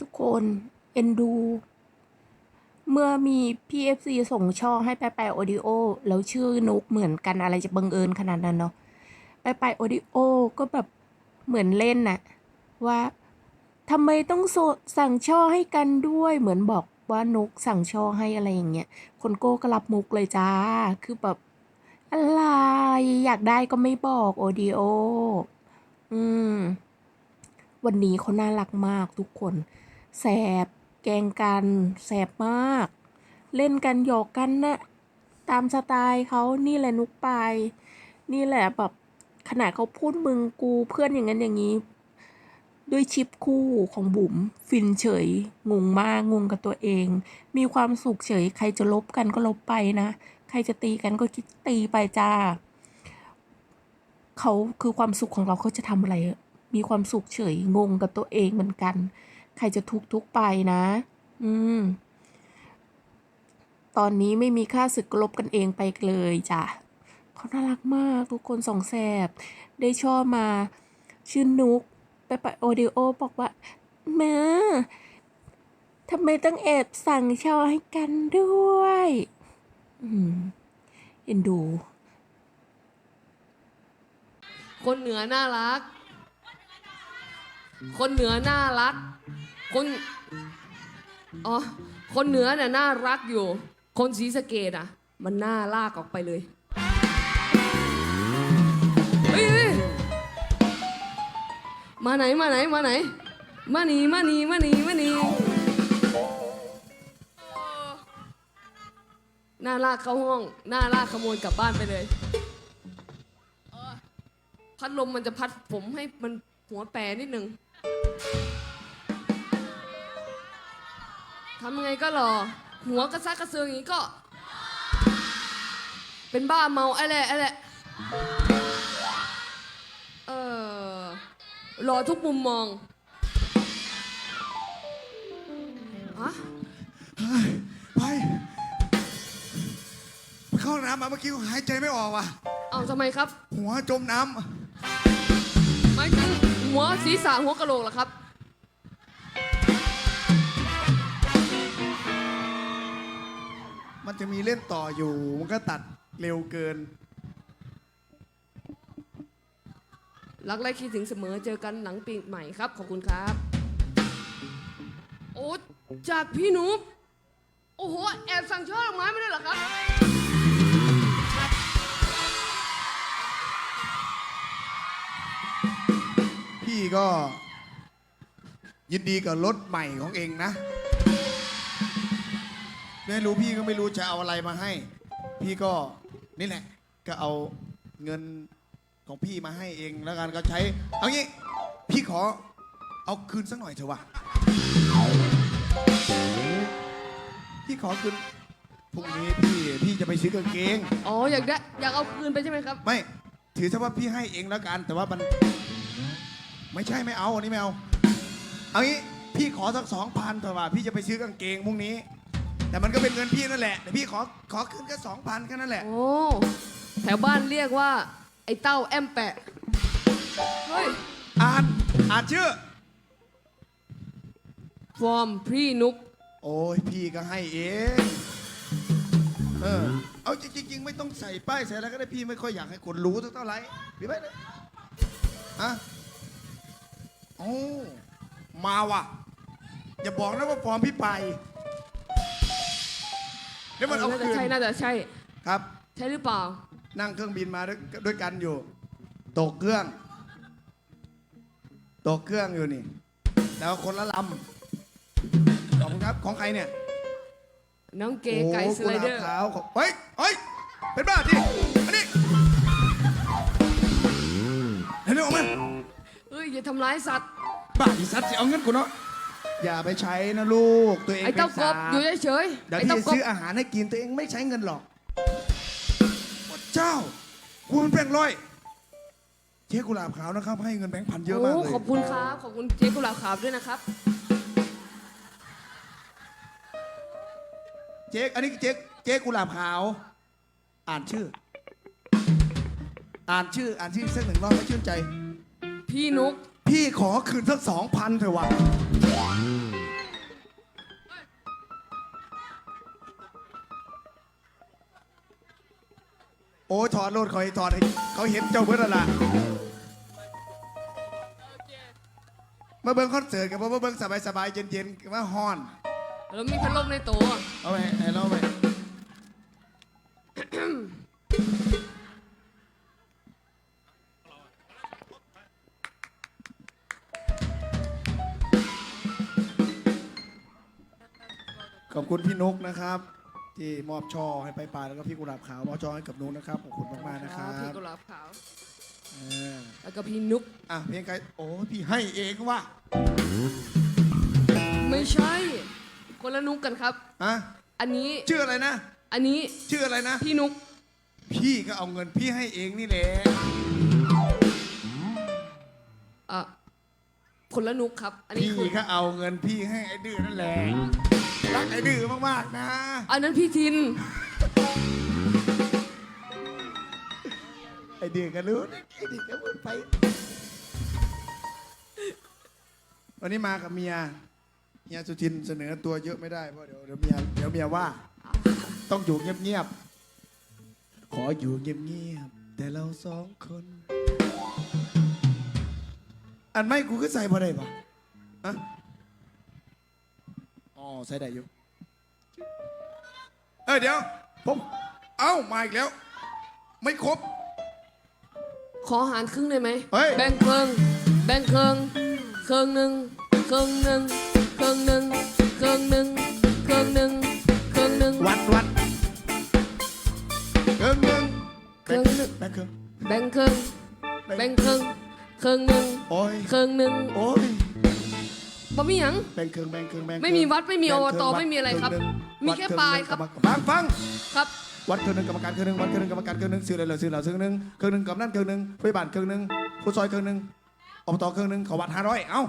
ทุกคนเอ็นดู เมื่อมี PFC ส่งช่องให้ไปไปโอดิโอ แล้วชื่อนุกเหมือนกันอะไรจะบังเอิญขนาดนั้นเนาะไปไปโอดิโอก็แบบเหมือนเล่นน่ะ ว่าทำไมต้องสั่งช่อให้กันด้วยเหมือนบอกว่านกสั่งช่อให้อะไรอย่างเงี้ย คนโก้ก็รับมุกเลยจ้า คือแบบอะไร อยากได้ก็ไม่บอกโอดิโอ อืม วันนี้เขาน่ารักมากทุกคน แสบ แกงกัน แสบมาก เล่นกันหยอกกันนะตามสไตล์เขานี่แหละนุกไปาย นี่แหละแบบขนาดเขาพูดมึงกูเพื่อนอย่างนั้นอย่างนี้ ด้วยชิปคู่ของบุ๋มฟินเฉย งงมากงงกับตัวเอง มีความสุขเฉย ใครจะลบกันก็ลบไปนะ ใครจะตีกันก็คิดตีไปจ้าเขาคือความสุขของเราเขาจะทำอะไร มีความสุขเฉยงงกับตัวเองเหมือนกัน ใครจะทุกทุกไปนะ อืม ตอนนี้ไม่มีค่าศึกลบกันเองไปเลยจ้ะเขาน่ารักมากทุกคนสองแสบ ได้ชอบมา ชื่อนุก ไปไปโอเดโอบอกว่าแม่ทำไมต้องแอบสั่งชอให้กันด้วย อืมเอ็นดู คนเหนือน่ารัก คนเหนือน่ารัก คนอ๋อคนเหนือน่ะน่ารักอยู่ คนศรีสะเกดอะ มันน่าลากออกไปเลยเฮ้ยเฮ้ยมาไหนมาไหนมาไหน มานีมานีมานีมานีน่าลากเข้าห้องน่าลากขโมยกลับบ้านไปเลยพัดลมมันจะพัดผมให้มันหัวแปรนิดนึง ทำยังไงก็หรอหัวกระซักกระเซิงอย่างนี้ก็ เป็นบ้าเมาไอ้แหละไอ้แหละเออรอทุกมุมมองฮะไปไปเข้าห้องน้ำมาเมื่อกี้หายใจไม่ออกว่ะ เอาทำไมครับ หัวจมน้หมายถึงหัวศีรษะหัวกะโหลกเหรอครับ จะมีเล่นต่ออยู่ มันก็ตัดเร็วเกิน รักและคิดถึงเสมอเจอกันหลังปีใหม่ครับ ขอบคุณครับ โอ้จากพี่หนุบโอ้โห แอบสั่งช่อดอกไม้ไม่ได้เหรอครับ พี่ก็ ยินดีกับรถใหม่ของเองนะ ไม่รู้พี่ก็ไม่รู้จะเอาอะไรมาให้ พี่ก็นี่แหละ ก็เอาเงินของพี่มาให้เองแล้วกันก็ใช้ เอางี้ พี่ขอเอาคืนสักหน่อยเถอะวะพี่ขอคืนพรุ่งนี้พี่พี่จะไปซื้อกางเกง อ๋ออยากได้อยากเอาคืนไปใช่ไหมครับ ไม่ ถือซะว่าพี่ให้เองแล้วกัน แต่ว่ามัน ไม่ใช่ไม่เอาอันนี้ไม่เอา เอางี้พี่ขอสักสองพันเถอะว่าพี่จะไปซื้อกางเกงพรุ่งนี้ แต่มันก็เป็นเงินพี่นั่นแหละแต่พี่ขอขอคืนแค่สองพันแค่นั้นแหละ โอ้แถวบ้านเรียกว่า ไอ้เต้าแอมแปะ เฮ้ย อ่านอ่านชื่อ ฟอร์มพี่นุกโอ้ยพี่ก็ให้เองเออเอาจริงๆ ไม่ต้องใส่ป้ายใส่อะไรก็ได้พี่ไม่ค่อยอยากให้คนรู้สักเท่าไหร่พี่ไปเลยฮะโอ้มาว่ะ อย่าบอกนะว่าฟอร์มพี่ไป แล้วมันเอาน่าจะคืนใช่น่าจะใช่ ครับ ใช่หรือเปล่า นั่งเครื่องบินมาด้วยด้วยกันอยู่ ตกเครื่อง ตกเครื่องอยู่นี่ แล้วคนละลำขอบคุณครับของใครเนี่ยน้องเก๋ไก่สไลเดอร์โกุหาบขาวของเฮ้ยเฮ้ยเป็นบ้าจริงอันนี้เห็นไหมออกมาเฮ้ยอย่าทำร้ายสัตว์ บ้าอีสัตว์สิเอาเงินกูเนาะ อย่าไปใช้นะลูกตัวเองไอ้เต้าเป็นกสาบวอยู่เฉยๆเดี๋ยวไอ้พี่เต้าจะกบซื้ออาหารให้กินตัวเองไม่ใช้เงินหรอกพระเจ้ากูมันแบงค์ร้อยเจ๊กุหลาบขาวนะครับ ให้เงินแบงค์พันเยอะมากโอ้เลยขอบคุณครับ ขอบคุณเจ๊กุหลาบขาวด้วยนะครับ เจ๊อันนี้เจ๊เจ๊กุหลาบขาว อ่านชื่อ อ่านชื่ออ่านชื่อสักหนึ่งรอบให้ชื่นใจ พี่นุก พี่ขอคืนสักสองพันเถอะวะ ถอดรถเขาให้ถอดให้เขาเห็นเจ้าเบิร์ดแล้วล่ะมาเบิ้งคอนเสิร์ตกับมาเบิ้งสบายๆเย็นๆมาฮ้อน แล้วมีพัดลมในโต๊ะเอาไปให้เราไปขอบคุณพี่นุกนะครับ ที่มอบช่อให้ไปปลายแล้วก็พี่กุหลาบขาวมอบช่อให้กับนุกนะครับขอบคุณมากๆนะครัพี่บกุหลาบขาวเออแล้วก็พี่นุกอะเพลงใครโอ้พี่ให้เองว่ะไม่ใช่ คนละนุกกันครับอะอันนี้ชื่ออะไรนะ อันนี้ชื่ออะไรนะ พี่นุก พี่ก็เอาเงินพี่ให้เองนี่แหละอะคนละนุกครับ อันนี้พี่คือก็เอาเงินพี่ให้ไอ้ดื้อนั่นแหละ รักไอ้ดื้อมากๆนะ อันนั้นพี่ทิน ไอ้ดื้อก็รู้นะไอ้ดื้อก็พูดไป วันนี้มากับเมีย เมียสุทินเสนอตัวเยอะไม่ได้เพราะเดี๋ยวเดี๋ยวเมียเดี๋ยวเมียว่า ต้องอยู่เงียบๆ ขออยู่เงียบๆ แต่เราสองคน อันไม่กูก็ใส่พอได้ปะอะ อ๋อใส่ได้อยู่เออเดี๋ยว ผม เอ้ามาอีกแล้ว ไม่ครบ ขอหารครึ่งได้ไหม เฮ้ย แบ่งเครึ่งแบ่งเครึ่งเครึ่งหนึ่งเครึ่งหนึ่งเครึ่งหนึ่งเครึ่งหนึ่งเครึ่งหนึ่งเครึ่งหนึ่งวัดวัดเครื่องหนึ่งเครื่องหนึ่งแบงค์เครื่องแบ่งเครึ่งแบ่งเครึ่งเครึ่งหนึ่งโอ้ยเครึ่งหนึ่งโอ้ย บ่มีหยัง แบงค์เครื่องแบงค์เครื่องแบงค์เครื่องไม่มีวัดไม่มีแบงค์อบตเคงไม่มีอะไรครับวัดเงหนึ่งมีแค่วัดปลายเงหนึ่งครับ ฟังฟัง ครับ วัดเครื่องหนึ่งกรรมการเครื่องหนึ่งวัดเครื่องหนึ่งกรรมการเครื่องหนึ่งซื้ออะไรเหรอซื้อเหราซื้อหนึ่งเครื่องหนึ่งกำนันเครื่องหนึ่งผู้ใหญ่บ้านเครื่องหนึ่งผู้ซอยเครื่องหนึ่งอบตเครื่องหนึ่งเขาวัดห้าร้อยเอ้า